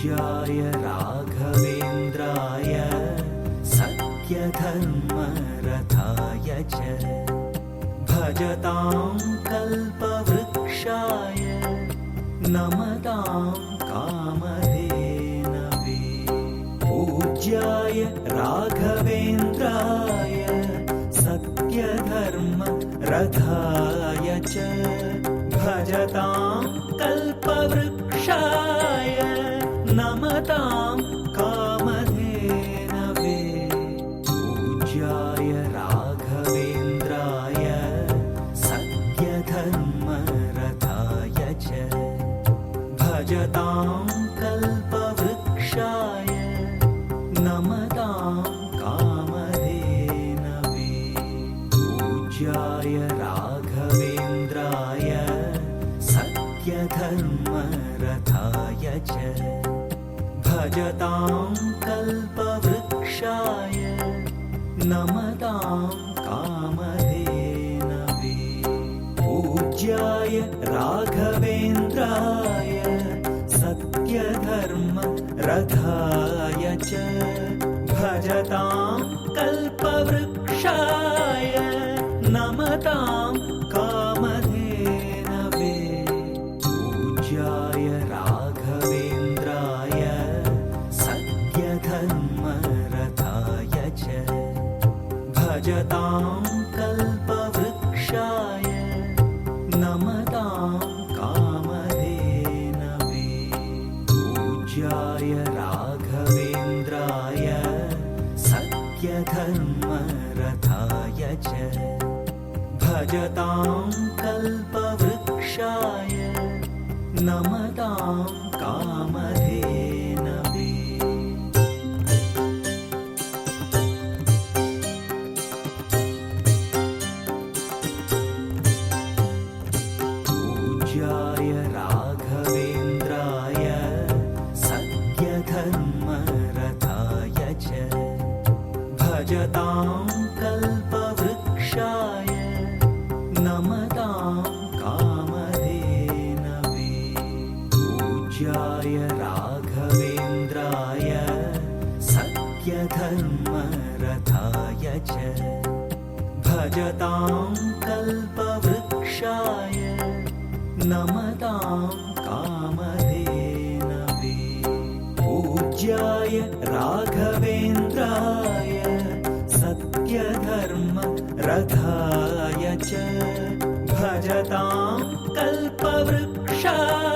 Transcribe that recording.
पूज्याय राघवेन्द्राय सत्यधर्मरथाय च। भजतां कल्पवृक्षाय नमतां कामधेनवे। पूज्याय राघवेन्द्राय सत्यधर्मरथाय कामधेनवे पूज्याय राघवेन्द्राय सत्यधर्मरथाय च। भजतां कल्पवृक्षाय नमतां कामधेनवे। पूज्याय राघवेन्द्राय सत्यधर्मरथाय च भजतां कल्पवृक्षाय नमतां कामधेनवे। पूज्याय राघवेन्द्राय सत्यधर्मरथाय च। भजतां कल्पवृक्षाय नमतां भजतां कल्पवृक्षाय नमतां कामधेनवे। पूज्याय राघवेन्द्राय सत्यधर्मरथाय च। भजतां कल्पवृक्षाय नमतां सत्यधर्मरथाय च भजतां कल्पवृक्षाय नमतां कामधेनवे। पूज्याय राघवेन्द्राय सत्यधर्मरथाय च भजतां कल्पवृक्षाय नमतां कामधेनवे। पूज्याय राघवेन्द्राय सत्यधर्मरथाय च भजतां कल्पवृक्षाय।